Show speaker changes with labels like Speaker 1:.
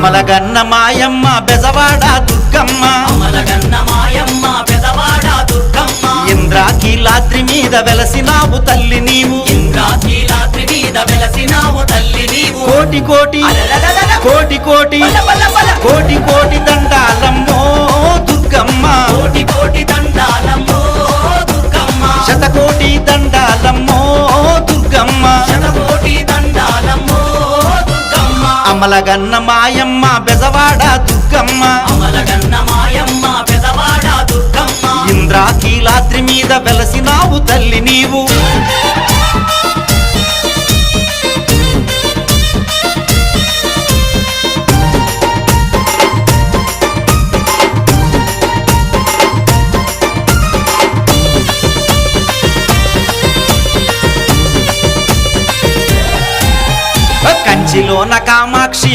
Speaker 1: అమలగన్న మాయమ్మ బెజవాడ దుర్గమ్మ
Speaker 2: అమలగన్న మాయమ్మ పెదవాడ దుర్గమ్మ
Speaker 1: ఇంద్రాకీలాద్రి మీద వెలసినావు తల్లి నీవు
Speaker 2: ఇంద్రాకీలాద్రి మీద వెలసినావు తల్లి నీవు
Speaker 1: కోటి కోటి. కోటి కోటి. కోటి అమలగన్న మాయమ్మ బెజవాడ దుర్గమ్మ.
Speaker 2: అమలగన్న మాయమ్మ పెదవాడ దుర్గమ్మ.
Speaker 1: ఇంద్రాకీలాద్రి మీద వెలసినావు తల్లి నీవు. ছিল না কামাক্ষী